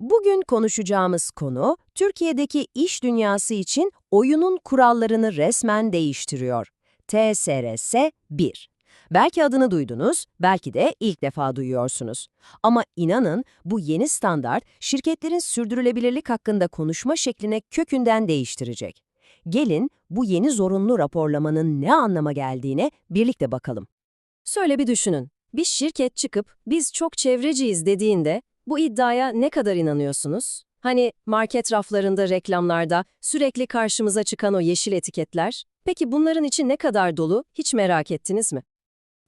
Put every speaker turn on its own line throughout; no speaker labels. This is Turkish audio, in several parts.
Bugün konuşacağımız konu, Türkiye'deki iş dünyası için oyunun kurallarını resmen değiştiriyor. TSRS 1. Belki adını duydunuz, belki de ilk defa duyuyorsunuz. Ama inanın bu yeni standart şirketlerin sürdürülebilirlik hakkında konuşma şeklini kökünden değiştirecek. Gelin bu yeni zorunlu raporlamanın ne anlama geldiğine birlikte bakalım. Şöyle bir düşünün. Bir şirket çıkıp biz çok çevreciyiz dediğinde bu iddiaya ne kadar inanıyorsunuz? Hani market raflarında, reklamlarda sürekli karşımıza çıkan o yeşil etiketler? Peki bunların içi ne kadar dolu hiç merak ettiniz mi?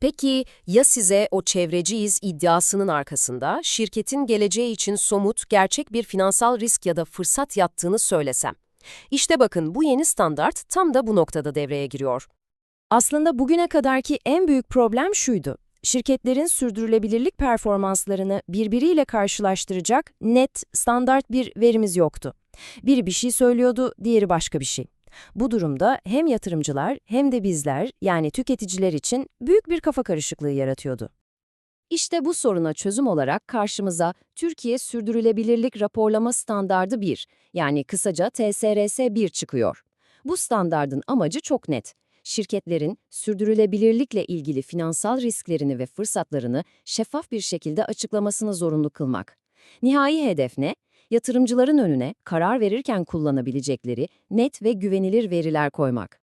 Peki ya size o çevreciyiz iddiasının arkasında şirketin geleceği için somut, gerçek bir finansal risk ya da fırsat yattığını söylesem? İşte bakın bu yeni standart tam da bu noktada devreye giriyor. Aslında bugüne kadarki en büyük problem şuydu. Şirketlerin sürdürülebilirlik performanslarını birbiriyle karşılaştıracak net, standart bir verimiz yoktu. Biri bir şey söylüyordu, diğeri başka bir şey. Bu durumda hem yatırımcılar hem de bizler yani tüketiciler için büyük bir kafa karışıklığı yaratıyordu. İşte bu soruna çözüm olarak karşımıza Türkiye Sürdürülebilirlik Raporlama Standardı 1 yani kısaca TSRS 1 çıkıyor. Bu standardın amacı çok net. Şirketlerin sürdürülebilirlikle ilgili finansal risklerini ve fırsatlarını şeffaf bir şekilde açıklamasını zorunlu kılmak. Nihai hedef ne? Yatırımcıların önüne karar verirken kullanabilecekleri net ve güvenilir veriler koymak.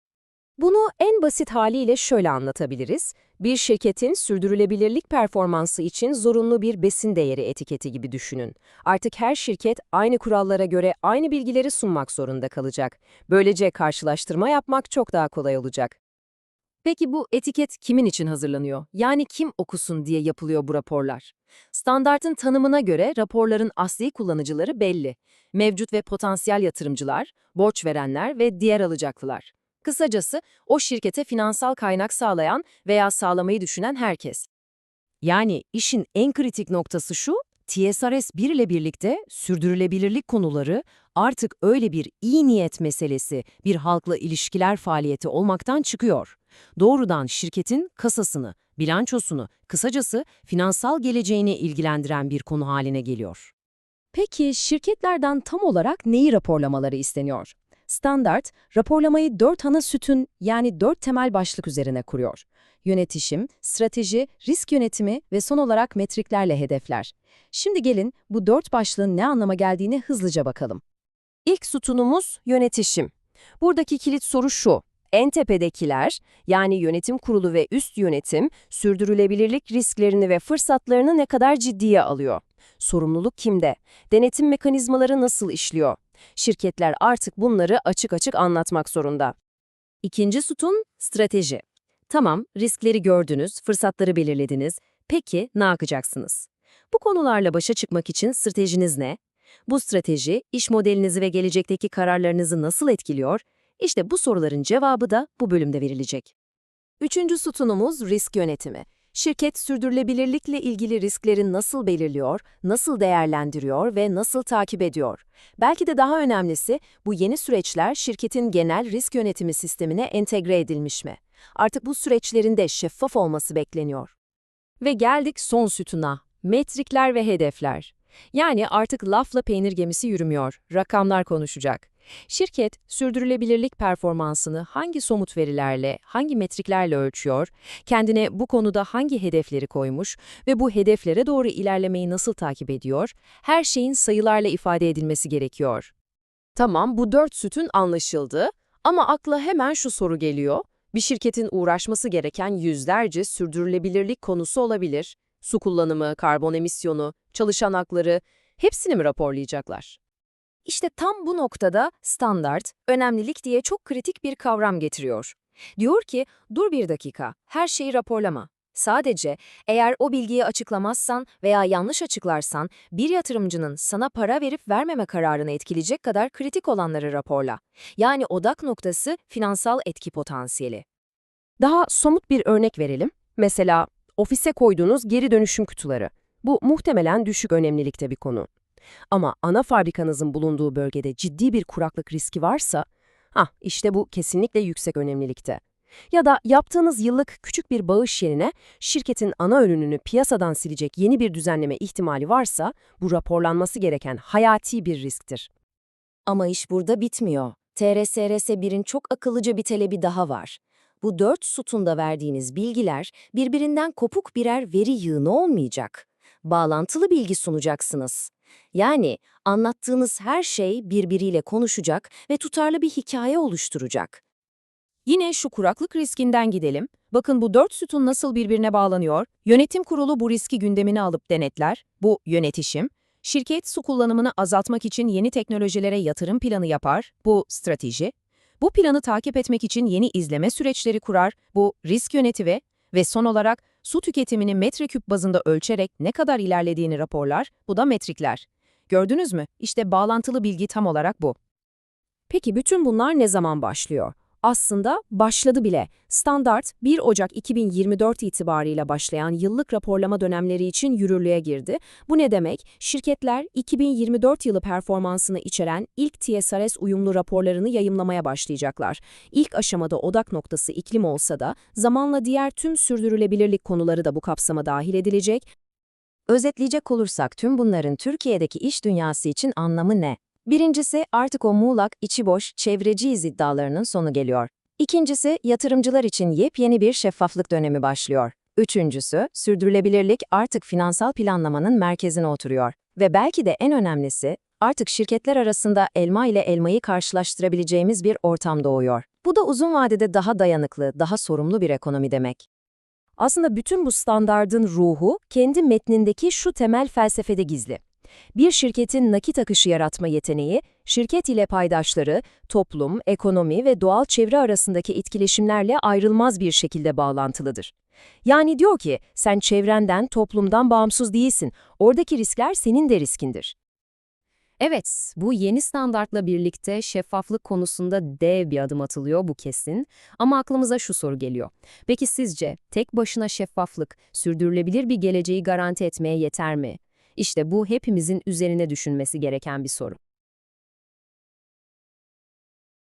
Bunu en basit haliyle şöyle anlatabiliriz. Bir şirketin sürdürülebilirlik performansı için zorunlu bir besin değeri etiketi gibi düşünün. Artık her şirket aynı kurallara göre aynı bilgileri sunmak zorunda kalacak. Böylece karşılaştırma yapmak çok daha kolay olacak. Peki bu etiket kimin için hazırlanıyor? Yani kim okusun diye yapılıyor bu raporlar? Standartın tanımına göre raporların asli kullanıcıları belli. Mevcut ve potansiyel yatırımcılar, borç verenler ve diğer alacaklılar. Kısacası o şirkete finansal kaynak sağlayan veya sağlamayı düşünen herkes. Yani işin en kritik noktası şu, TSRS 1 ile birlikte sürdürülebilirlik konuları artık öyle bir iyi niyet meselesi, bir halkla ilişkiler faaliyeti olmaktan çıkıyor. Doğrudan şirketin kasasını, bilançosunu, kısacası finansal geleceğini ilgilendiren bir konu haline geliyor. Peki şirketlerden tam olarak neyi raporlamaları isteniyor? Standart, raporlamayı dört ana sütun yani dört temel başlık üzerine kuruyor. Yönetişim, strateji, risk yönetimi ve son olarak metriklerle hedefler. Şimdi gelin bu dört başlığın ne anlama geldiğini hızlıca bakalım. İlk sütunumuz yönetişim. Buradaki kilit soru şu. En tepedekiler, yani yönetim kurulu ve üst yönetim, sürdürülebilirlik risklerini ve fırsatlarını ne kadar ciddiye alıyor? Sorumluluk kimde? Denetim mekanizmaları nasıl işliyor? Şirketler artık bunları açık açık anlatmak zorunda. İkinci sütun, strateji. Tamam, riskleri gördünüz, fırsatları belirlediniz. Peki ne yapacaksınız? Bu konularla başa çıkmak için stratejiniz ne? Bu strateji, iş modelinizi ve gelecekteki kararlarınızı nasıl etkiliyor? İşte bu soruların cevabı da bu bölümde verilecek. Üçüncü sütunumuz risk yönetimi. Şirket sürdürülebilirlikle ilgili riskleri nasıl belirliyor, nasıl değerlendiriyor ve nasıl takip ediyor? Belki de daha önemlisi bu yeni süreçler şirketin genel risk yönetimi sistemine entegre edilmiş mi? Artık bu süreçlerin de şeffaf olması bekleniyor. Ve geldik son sütuna, metrikler ve hedefler. Yani artık lafla peynir gemisi yürümüyor, rakamlar konuşacak. Şirket, sürdürülebilirlik performansını hangi somut verilerle, hangi metriklerle ölçüyor, kendine bu konuda hangi hedefleri koymuş ve bu hedeflere doğru ilerlemeyi nasıl takip ediyor, her şeyin sayılarla ifade edilmesi gerekiyor. Tamam, bu dört sütün anlaşıldı ama akla hemen şu soru geliyor. Bir şirketin uğraşması gereken yüzlerce sürdürülebilirlik konusu olabilir. Su kullanımı, karbon emisyonu, çalışan hakları, hepsini mi raporlayacaklar? İşte tam bu noktada standart, önemlilik diye çok kritik bir kavram getiriyor. Diyor ki, dur bir dakika, her şeyi raporlama. Sadece eğer o bilgiyi açıklamazsan veya yanlış açıklarsan bir yatırımcının sana para verip vermeme kararını etkileyecek kadar kritik olanları raporla. Yani odak noktası finansal etki potansiyeli. Daha somut bir örnek verelim. Mesela ofise koyduğunuz geri dönüşüm kutuları. Bu muhtemelen düşük önemlilikte bir konu. Ama ana fabrikanızın bulunduğu bölgede ciddi bir kuraklık riski varsa, ah işte bu kesinlikle yüksek önemlilikte. Ya da yaptığınız yıllık küçük bir bağış yerine şirketin ana ürününü piyasadan silecek yeni bir düzenleme ihtimali varsa bu raporlanması gereken hayati bir risktir.
Ama iş burada bitmiyor. TRSRS 1'in çok akıllıca bir talebi daha var. Bu dört sütunda verdiğiniz bilgiler birbirinden kopuk birer veri yığını olmayacak. Bağlantılı bilgi sunacaksınız. Yani anlattığınız her şey birbiriyle konuşacak ve tutarlı bir hikaye oluşturacak.
Yine şu kuraklık riskinden gidelim. Bakın bu dört sütun nasıl birbirine bağlanıyor? Yönetim kurulu bu riski gündemine alıp denetler. Bu yönetişim. Şirket su kullanımını azaltmak için yeni teknolojilere yatırım planı yapar. Bu strateji. Bu planı takip etmek için yeni izleme süreçleri kurar. Bu risk yönetimi. Ve son olarak su tüketimini metreküp bazında ölçerek ne kadar ilerlediğini raporlar. Bu da metrikler. Gördünüz mü? İşte bağlantılı bilgi tam olarak bu. Peki bütün bunlar ne zaman başlıyor? Aslında başladı bile. Standart 1 Ocak 2024 itibarıyla başlayan yıllık raporlama dönemleri için yürürlüğe girdi. Bu ne demek? Şirketler 2024 yılı performansını içeren ilk TSRS uyumlu raporlarını yayımlamaya başlayacaklar. İlk aşamada odak noktası iklim olsa da zamanla diğer tüm sürdürülebilirlik konuları da bu kapsama dahil edilecek.
Özetleyecek olursak tüm bunların Türkiye'deki iş dünyası için anlamı ne? Birincisi artık o muğlak, içi boş, çevreciyiz iddialarının sonu geliyor. İkincisi yatırımcılar için yepyeni bir şeffaflık dönemi başlıyor. Üçüncüsü sürdürülebilirlik artık finansal planlamanın merkezine oturuyor. Ve belki de en önemlisi artık şirketler arasında elma ile elmayı karşılaştırabileceğimiz bir ortam doğuyor. Bu da uzun vadede daha dayanıklı, daha sorumlu bir ekonomi demek.
Aslında bütün bu standardın ruhu kendi metnindeki şu temel felsefede gizli. Bir şirketin nakit akışı yaratma yeteneği, şirket ile paydaşları, toplum, ekonomi ve doğal çevre arasındaki etkileşimlerle ayrılmaz bir şekilde bağlantılıdır. Yani diyor ki, sen çevrenden, toplumdan bağımsız değilsin, oradaki riskler senin de riskindir. Evet, bu yeni standartla birlikte şeffaflık konusunda dev bir adım atılıyor bu kesin. Ama aklımıza şu soru geliyor. Peki sizce tek başına şeffaflık, sürdürülebilir bir geleceği garanti etmeye yeter mi? İşte bu hepimizin üzerine düşünmesi gereken bir soru.